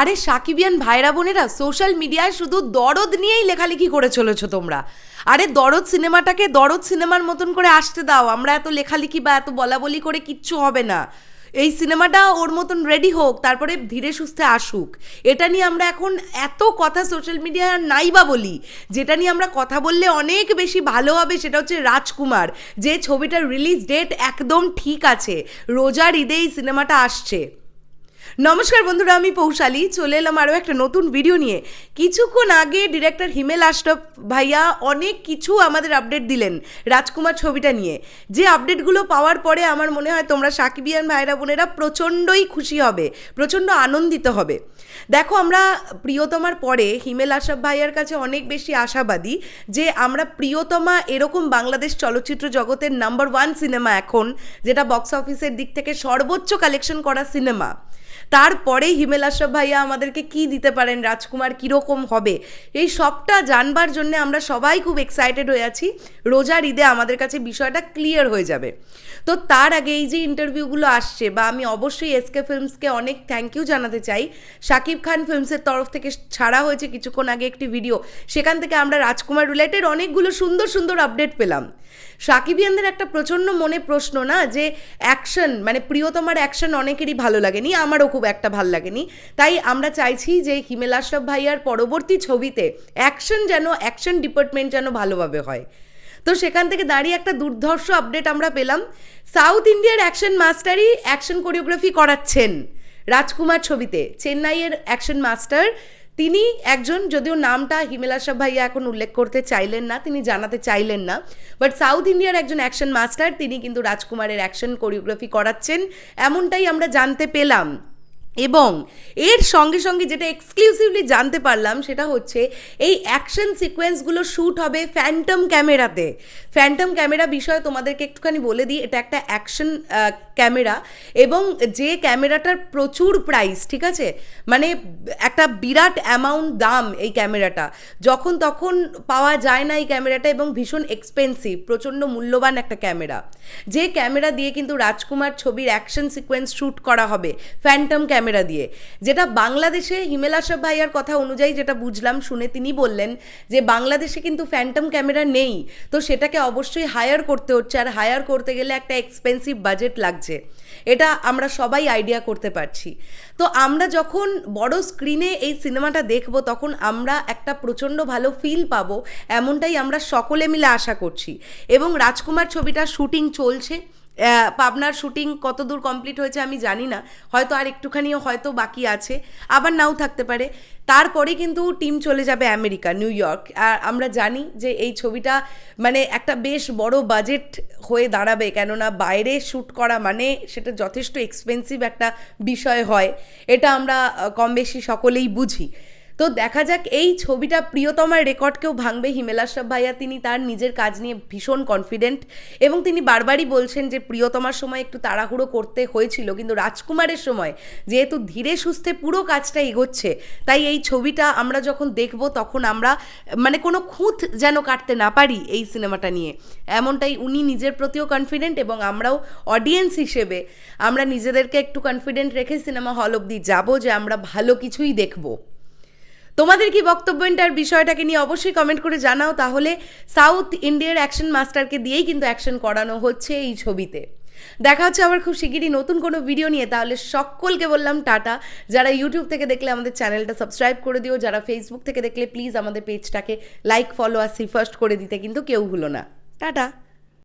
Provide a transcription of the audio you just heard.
আরে সাকিবিয়ান ভাইরা বোনেরা সোশ্যাল মিডিয়ায় শুধু দরদ নিয়েই লেখালেখি করে চলেছো তোমরা। আরে দরদ সিনেমাটাকে দরদ সিনেমার মতন করে আসতে দাও, আমরা এত লেখালেখি বা এত বলা বলি করে কিচ্ছু হবে না। এই সিনেমাটা ওর মতন রেডি হোক, তারপরে ধীরে সুস্থে আসুক। এটা নিয়ে আমরা এখন এত কথা সোশ্যাল মিডিয়ায় নাই বা বলি, যেটা নিয়ে আমরা কথা বললে অনেক বেশি ভালো হবে সেটা হচ্ছে রাজকুমার, যে ছবিটার রিলিজ ডেট একদম ঠিক আছে। রোজার ঈদে এই সিনেমাটা আসছে। নমস্কার বন্ধুরা, আমি পৌশালী। চলে এলাম আরও একটা নতুন ভিডিও নিয়ে। কিছুক্ষণ আগে ডিরেক্টর হিমেল আশরফ ভাইয়া অনেক কিছু আমাদের আপডেট দিলেন রাজকুমার ছবিটা নিয়ে। যে আপডেটগুলো পাওয়ার পরে আমার মনে হয় তোমরা সাকিবিয়ান ভাইরা বোনেরা প্রচণ্ডই খুশি হবে, প্রচণ্ড আনন্দিত হবে। দেখো, আমরা প্রিয়তমার পরে হিমেল আশরাফ ভাইয়ার কাছে অনেক বেশি আশাবাদী যে আমরা প্রিয়তমা এরকম বাংলাদেশ চলচ্চিত্র জগতের নাম্বার ওয়ান সিনেমা এখন, যেটা বক্স অফিসের দিক থেকে সর্বোচ্চ কালেকশন করা সিনেমা তারপরে হিমেল ভাইয়া আমাদেরকে কি দিতে পারেন, রাজকুমার কীরকম হবে, এই সবটা জানবার জন্য আমরা সবাই খুব এক্সাইটেড হয়ে আছি। রোজার ঈদে আমাদের কাছে বিষয়টা ক্লিয়ার হয়ে যাবে। তো তার আগে এই যে ইন্টারভিউগুলো আসছে, বা আমি অবশ্যই এসকে ফিল্মসকে অনেক থ্যাংক ইউ জানাতে চাই। শাকিব খান ফিল্মসের তরফ থেকে ছাড়া হয়েছে কিছুক্ষণ আগে একটি ভিডিও সেখান থেকে আমরা রাজকুমার রিলেটেড অনেকগুলো সুন্দর সুন্দর আপডেট পেলাম। সাকিবিয়ানদের একটা প্রচণ্ড মনে প্রশ্ন না, যে অ্যাকশন মানে প্রিয়তমার অ্যাকশন অনেকেরই ভালো লাগেনি, আমারও খুব একটা ভালো লাগেনি। তাই আমরা চাইছি যে হিমেল আশরাফ ভাইয়ার পরবর্তী ছবিতে অ্যাকশন যেন, অ্যাকশন ডিপার্টমেন্ট যেন ভালোভাবে হয়। তো সেখান থেকে দাঁড়িয়ে একটা দুর্ধর্ষ আপডেট আমরা পেলাম। সাউথ ইন্ডিয়ার অ্যাকশন মাস্টারই অ্যাকশন কোরিওগ্রাফি করাচ্ছেন রাজকুমার ছবিতে। চেন্নাইয়ের অ্যাকশন মাস্টার, তিনি একজন, যদিও নামটা হিমেল আশরাফ ভাইয়া এখন উল্লেখ করতে চাইলেন না, তিনি জানাতে চাইলেন না বাট সাউথ ইন্ডিয়ার একজন অ্যাকশন মাস্টার, তিনি কিন্তু রাজকুমারের অ্যাকশন কোরিওগ্রাফি করাচ্ছেন, এমনটাই আমরা জানতে পেলাম। এবং এর সঙ্গে সঙ্গে যেটা এক্সক্লুসিভলি জানতে পারলাম সেটা হচ্ছে এই অ্যাকশন সিকোয়েন্সগুলো শ্যুট হবে ফ্যান্টম ক্যামেরাতে ফ্যান্টম ক্যামেরা বিষয়ে তোমাদেরকে একটুখানি বলে দিই, এটা একটা অ্যাকশন ক্যামেরা এবং যে ক্যামেরাটার প্রচুর প্রাইস ঠিক আছে? মানে একটা বিরাট অ্যামাউন্ট দাম এই ক্যামেরাটা যখন তখন পাওয়া যায় না এই ক্যামেরাটা এবং ভীষণ এক্সপেন্সিভ প্রচণ্ড মূল্যবান একটা ক্যামেরা যে ক্যামেরা দিয়ে কিন্তু রাজকুমার ছবির অ্যাকশন সিকোয়েন্স শ্যুট করা হবে ফ্যান্টম ক্যামেরা দিয়ে। যেটা বাংলাদেশে হিমেল আশরাফ ভাইয়ার কথা অনুযায়ী যেটা বুঝলাম, শুনে তিনি বললেন যে বাংলাদেশে কিন্তু ফ্যান্টম ক্যামেরা নেই। তো সেটাকে অবশ্যই হায়ার করতে হচ্ছে আর হায়ার করতে গেলে একটা এক্সপেন্সিভ বাজেট লাগছে। এটা আমরা সবাই আইডিয়া করতে পারছি। তো আমরা যখন বড় স্ক্রিনে এই সিনেমাটা দেখব, তখন আমরা একটা প্রচণ্ড ভালো ফিল পাবো, এমনটাই আমরা সকলে মিলে আশা করছি। এবং রাজকুমার ছবিটা শুটিং চলছে। পাবনার শুটিং কত দূর কমপ্লিট হয়েছে আমি জানি না। হয়তো আর একটুখানিও হয়তো বাকি আছে। আবার নাও থাকতে পারে। তারপরে কিন্তু টিম চলে যাবে আমেরিকা, নিউ ইয়র্ক। আর আমরা জানি যে এই ছবিটা মানে একটা বেশ বড় বাজেট হয়ে দাঁড়াবে। কেননা বাইরে শ্যুট করা মানে সেটা যথেষ্ট এক্সপেন্সিভ একটা বিষয় হয়। এটা আমরা কম বেশি সকলেই বুঝি। তো দেখা যাক, এই ছবিটা প্রিয়তমার রেকর্ডকেও ভাঙবে। হিমেল ভাইয়া তিনি তার নিজের কাজ নিয়ে ভীষণ কনফিডেন্ট এবং তিনি বারবারই বলছেন যে, প্রিয়তমার সময় একটু তাড়াহুড়ো করতে হয়েছিল, কিন্তু রাজকুমারের সময় যেহেতু ধীরে সুস্থে পুরো কাজটা এগোচ্ছে, তাই এই ছবিটা আমরা যখন দেখব তখন আমরা মানে কোনো খুঁত যেন কাটতে না পারি এই সিনেমাটা নিয়ে। এমনটাই উনি নিজের প্রতিও কনফিডেন্ট এবং আমরাও অডিয়েন্স হিসেবে আমরা নিজেদেরকে একটু কনফিডেন্ট রেখে সিনেমা হল অবধি যাব যে আমরা ভালো কিছুই দেখব। তোমাদের কি বক্তব্য এটার বিষয়টাকে নিয়ে অবশ্যই কমেন্ট করে জানাও, তাহলে সাউথ ইন্ডিয়ার অ্যাকশন মাস্টারকে দিয়েই কিন্তু অ্যাকশন করানো হচ্ছে এই ছবিতে। দেখা হচ্ছে আবার খুব শিগগিরই নতুন কোনো ভিডিও নিয়ে, তাহলে সকলকে বললাম টাটা। যারা ইউটিউব থেকে দেখলে আমাদের চ্যানেলটা সাবস্ক্রাইব করে দিও, যারা ফেসবুক থেকে দেখলে প্লিজ আমাদের পেজটাকে লাইক ফলো আর সি ফার্স্ট করে দিতে কিন্তু কেউ ভুলো না। টাটা।